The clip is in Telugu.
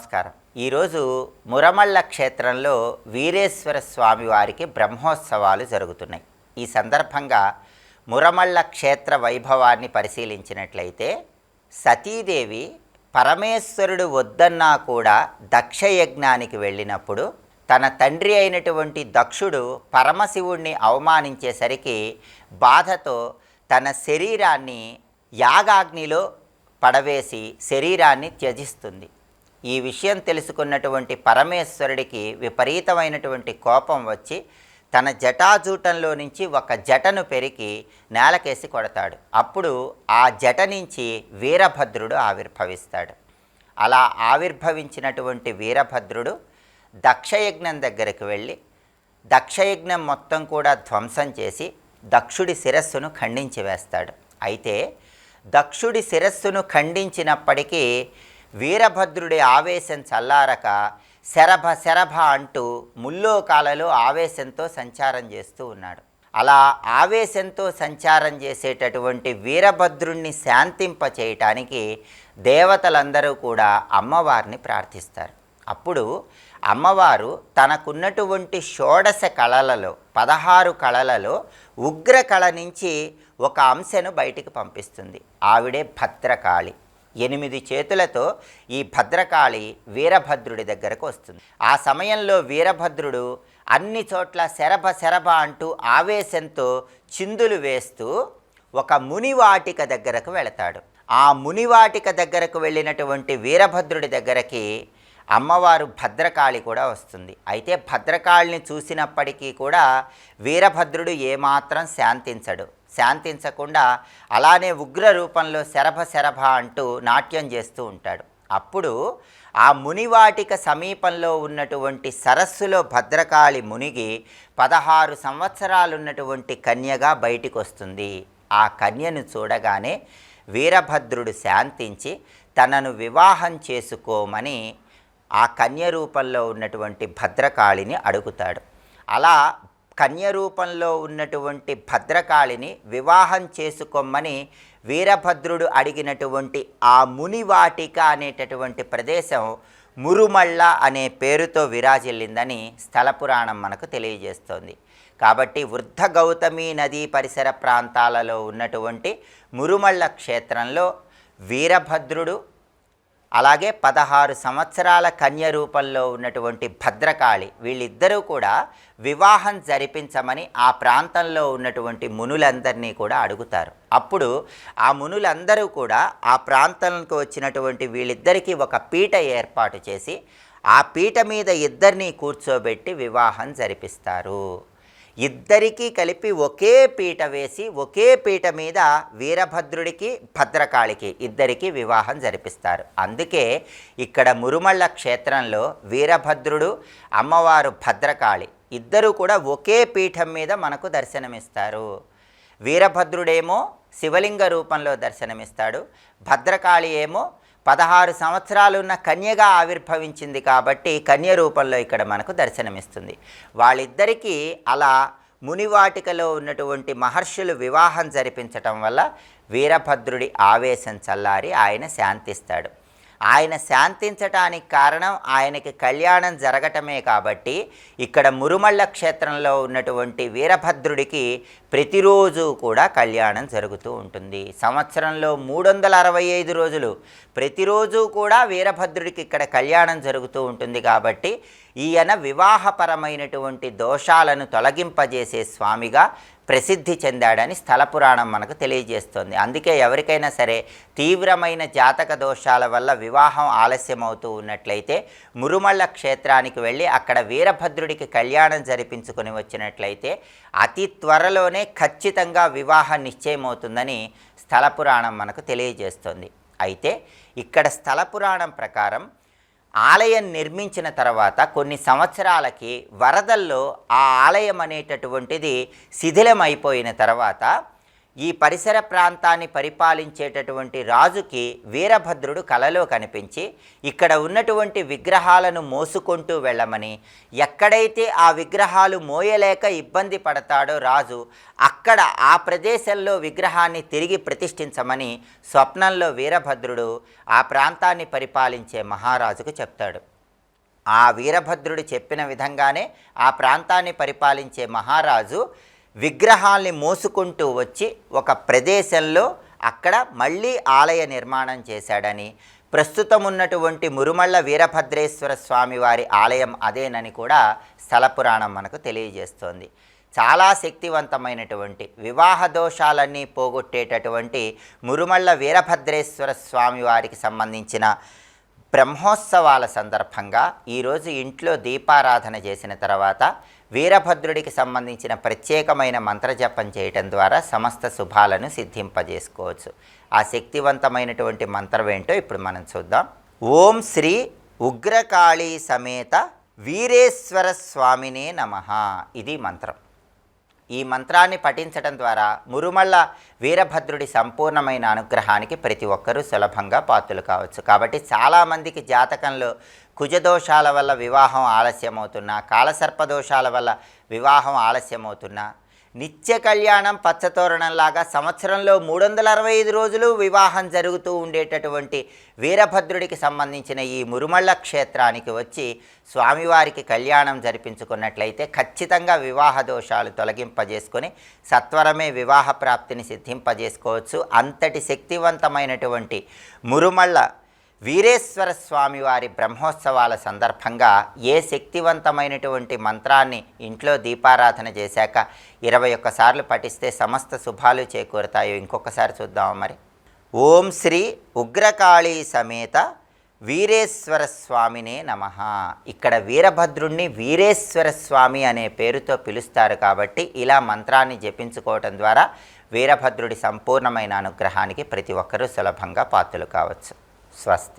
నమస్కారం. ఈరోజు మురమళ్ళ క్షేత్రంలో వీరేశ్వర స్వామి వారికి బ్రహ్మోత్సవాలు జరుగుతున్నాయి. ఈ సందర్భంగా మురమళ్ళ క్షేత్ర వైభవాన్ని పరిశీలించినట్లయితే సతీదేవి పరమేశ్వరుడు వద్దన్నా కూడా దక్షయజ్ఞానికి వెళ్ళినప్పుడు తన తండ్రి అయినటువంటి దక్షుడు పరమశివుణ్ణి అవమానించేసరికి బాధతో తన శరీరాన్ని యాగాగ్నిలో పడవేసి శరీరాన్ని త్యజిస్తుంది. ఈ విషయం తెలుసుకున్నటువంటి పరమేశ్వరుడికి విపరీతమైనటువంటి కోపం వచ్చి తన జటాజూటంలో నుంచి ఒక జటను పెరికి నేలకేసి కొడతాడు. అప్పుడు ఆ జట నుంచి వీరభద్రుడు ఆవిర్భవిస్తాడు. అలా ఆవిర్భవించినటువంటి వీరభద్రుడు దక్షయజ్ఞం దగ్గరికి వెళ్ళి దక్షయజ్ఞం మొత్తం కూడా ధ్వంసం చేసి దక్షుడి శిరస్సును ఖండించి వేస్తాడు. అయితే దక్షుడి శిరస్సును ఖండించినప్పటికీ వీరభద్రుడి ఆవేశం చల్లారక శరభ శరభ అంటూ ముల్లోకాలలో ఆవేశంతో సంచారం చేస్తూ ఉన్నాడు. అలా ఆవేశంతో సంచారం చేసేటటువంటి వీరభద్రుణ్ణి శాంతింప చేయటానికి దేవతలందరూ కూడా అమ్మవారిని ప్రార్థిస్తారు. అప్పుడు అమ్మవారు తనకున్నటువంటి షోడశ కళలలో పదహారు కళలలో ఉగ్ర కళ నుంచి ఒక అంశను బయటికి పంపిస్తుంది. ఆవిడే భద్రకాళి. ఎనిమిది చేతులతో ఈ భద్రకాళి వీరభద్రుడి దగ్గరకు వస్తుంది. ఆ సమయంలో వీరభద్రుడు అన్ని చోట్ల శరభ శరభ అంటూ ఆవేశంతో చిందులు వేస్తూ ఒక మునివాటిక దగ్గరకు వెళతాడు. ఆ మునివాటిక దగ్గరకు వెళ్ళినటువంటి వీరభద్రుడి దగ్గరకి అమ్మవారు భద్రకాళి కూడా వస్తుంది. అయితే భద్రకాళిని చూసినప్పటికీ కూడా వీరభద్రుడు ఏమాత్రం శాంతించడు. శాంతించకుండా అలానే ఉగ్ర రూపంలో శరభ శరభ అంటూ నాట్యం చేస్తూ ఉంటాడు. అప్పుడు ఆ మునివాటిక సమీపంలో ఉన్నటువంటి సరస్సులో భద్రకాళి మునిగి పదహారు సంవత్సరాలున్నటువంటి కన్యగా బయటికి వస్తుంది ఆ కన్యను చూడగానే వీరభద్రుడు శాంతించి తనను వివాహం చేసుకోమని ఆ కన్య రూపంలో ఉన్నటువంటి భద్రకాళిని అడుగుతాడు. అలా కన్య రూపంలో ఉన్నటువంటి భద్రకాళిని వివాహం చేసుకోమని వీరభద్రుడు అడిగినటువంటి ఆ మునివాటిక అనేటటువంటి ప్రదేశం మురుమళ్ళ అనే పేరుతో విరాజిల్లిందని స్థల పురాణం మనకు తెలియజేస్తోంది. కాబట్టి వృద్ధ గౌతమి నదీ పరిసర ప్రాంతాలలో ఉన్నటువంటి మురుమళ్ళ క్షేత్రంలో వీరభద్రుడు అలాగే పదహారు సంవత్సరాల కన్య రూపంలో ఉన్నటువంటి భద్రకాళి వీళ్ళిద్దరూ కూడా వివాహం జరిపించమని ఆ ప్రాంతంలో ఉన్నటువంటి మునులందరినీ కూడా అడుగుతారు. అప్పుడు ఆ మునులందరూ కూడా ఆ ప్రాంతంకు వచ్చినటువంటి వీళ్ళిద్దరికీ ఒక పీట ఏర్పాటు చేసి ఆ పీట మీద ఇద్దరినీ కూర్చోబెట్టి వివాహం జరిపిస్తారు. ఇద్దరికీ కలిపి ఒకే పీట వేసి ఒకే పీట మీద వీరభద్రుడికి భద్రకాళికి ఇద్దరికి వివాహం జరిపిస్తారు. అందుకే ఇక్కడ మురుమళ్ళ క్షేత్రంలో వీరభద్రుడు అమ్మవారు భద్రకాళి ఇద్దరు కూడా ఒకే పీఠం మీద మనకు దర్శనమిస్తారు. వీరభద్రుడేమో శివలింగ రూపంలో దర్శనమిస్తాడు భద్రకాళి ఏమో పదహారు సంవత్సరాలున్న కన్యగా ఆవిర్భవించింది కాబట్టి కన్య రూపంలో ఇక్కడ మనకు దర్శనమిస్తుంది. వాళ్ళిద్దరికీ అలా మునివాటికలో ఉన్నటువంటి మహర్షులు వివాహం జరిపించటం వల్ల వీరభద్రుడి ఆవేశం చల్లారి ఆయన శాంతిస్తాడు. ఆయన శాంతించటానికి కారణం ఆయనకి కళ్యాణం జరగటమే కాబట్టి ఇక్కడ మురుమళ్ళ క్షేత్రంలో ఉన్నటువంటి వీరభద్రుడికి ప్రతిరోజు కూడా కళ్యాణం జరుగుతూ ఉంటుంది. సంవత్సరంలో మూడు వందల అరవై ఐదు రోజులు ప్రతిరోజు కూడా వీరభద్రుడికి ఇక్కడ కళ్యాణం జరుగుతూ ఉంటుంది కాబట్టి ఈయన వివాహపరమైనటువంటి దోషాలను తొలగింపజేసే స్వామిగా ప్రసిద్ధి చెందాడని స్థల పురాణం మనకు తెలియజేస్తుంది. అందుకే ఎవరికైనా సరే తీవ్రమైన జాతక దోషాల వల్ల వివాహం ఆలస్యమవుతూ ఉన్నట్లయితే మురుమళ్ళ క్షేత్రానికి వెళ్ళి అక్కడ వీరభద్రుడికి కళ్యాణం జరిపించుకొని వచ్చినట్లయితే అతి త్వరలోనే ఖచ్చితంగా వివాహం నిశ్చయమవుతుందని స్థల పురాణం మనకు తెలియజేస్తుంది. అయితే ఇక్కడ స్థల పురాణం ప్రకారం ఆలయం నిర్మించిన తర్వాత కొన్ని సంవత్సరాలకి వరదల్లో ఆ ఆలయం అనేటటువంటిది శిథిలమైపోయిన తర్వాత ఈ పరిసర ప్రాంతాన్ని పరిపాలించేటటువంటి రాజుకి వీరభద్రుడు కలలో కనిపించి ఇక్కడ ఉన్నటువంటి విగ్రహాలను మోసుకుంటూ వెళ్ళమని ఎక్కడైతే ఆ విగ్రహాలు మోయలేక ఇబ్బంది పడతాడో రాజు అక్కడ ఆ ప్రదేశంలో విగ్రహాన్ని తిరిగి ప్రతిష్ఠించమని స్వప్నంలో వీరభద్రుడు ఆ ప్రాంతాన్ని పరిపాలించే మహారాజుకు చెప్తాడు. ఆ వీరభద్రుడు చెప్పిన విధంగానే ఆ ప్రాంతాన్ని పరిపాలించే మహారాజు విగ్రహాల్ని మోసుకుంటూ వచ్చి ఒక ప్రదేశంలో అక్కడ మళ్ళీ ఆలయ నిర్మాణం చేశాడని ప్రస్తుతం ఉన్నటువంటి మురుమళ్ళ వీరభద్రేశ్వర స్వామి వారి ఆలయం అదేనని కూడా స్థల పురాణం మనకు తెలియజేస్తోంది. చాలా శక్తివంతమైనటువంటి వివాహ దోషాలన్నీ పోగొట్టేటటువంటి మురుమళ్ళ వీరభద్రేశ్వర స్వామి వారికి సంబంధించిన బ్రహ్మోత్సవాల సందర్భంగా ఈరోజు ఇంట్లో దీపారాధన చేసిన తర్వాత వీరభద్రుడికి సంబంధించిన ప్రత్యేకమైన మంత్రజపం చేయటం ద్వారా సమస్త శుభాలను సిద్ధింపజేసుకోవచ్చు. ఆ శక్తివంతమైనటువంటి మంత్రం ఏంటో ఇప్పుడు మనం చూద్దాం. ఓం శ్రీ ఉగ్రకాళీ సమేత వీరేశ్వర స్వామినే నమ. ఇది మంత్రం. ఈ మంత్రాన్ని పఠించడం ద్వారా మురుమళ్ళ వీరభద్రుడి సంపూర్ణమైన అనుగ్రహానికి ప్రతి ఒక్కరూ సులభంగా పాత్రలు కావచ్చు. కాబట్టి చాలామందికి జాతకంలో కుజదోషాల వల్ల వివాహం ఆలస్యమవుతున్నా కాలసర్పదోషాల వల్ల వివాహం ఆలస్యమవుతున్నా నిత్య కళ్యాణం పచ్చతోరణంలాగా సంవత్సరంలో మూడు వందల అరవై ఐదు రోజులు వివాహం జరుగుతూ ఉండేటటువంటి వీరభద్రుడికి సంబంధించిన ఈ మురుమళ్ళ క్షేత్రానికి వచ్చి స్వామివారికి కళ్యాణం జరిపించుకున్నట్లయితే ఖచ్చితంగా వివాహ దోషాలు తొలగింపజేసుకొని సత్వరమే వివాహ ప్రాప్తిని సిద్ధింపజేసుకోవచ్చు. అంతటి శక్తివంతమైనటువంటి మురుమళ్ళ వీరేశ్వర స్వామి వారి బ్రహ్మోత్సవాల సందర్భంగా ఏ శక్తివంతమైనటువంటి మంత్రాన్ని ఇంట్లో దీపారాధన చేశాక ఇరవై ఒక్కసార్లు పఠిస్తే సమస్త శుభాలు చేకూరుతాయో ఇంకొకసారి చూద్దాం మరి? ఓం శ్రీ ఉగ్రకాళీ సమేత వీరేశ్వర స్వామినే నమ. ఇక్కడ వీరభద్రుణ్ణి వీరేశ్వర స్వామి అనే పేరుతో పిలుస్తారు కాబట్టి ఇలా మంత్రాన్ని జపించుకోవటం ద్వారా వీరభద్రుడి సంపూర్ణమైన అనుగ్రహానికి ప్రతి ఒక్కరూ సులభంగా పాత్రలు కావచ్చు. स्वस्ति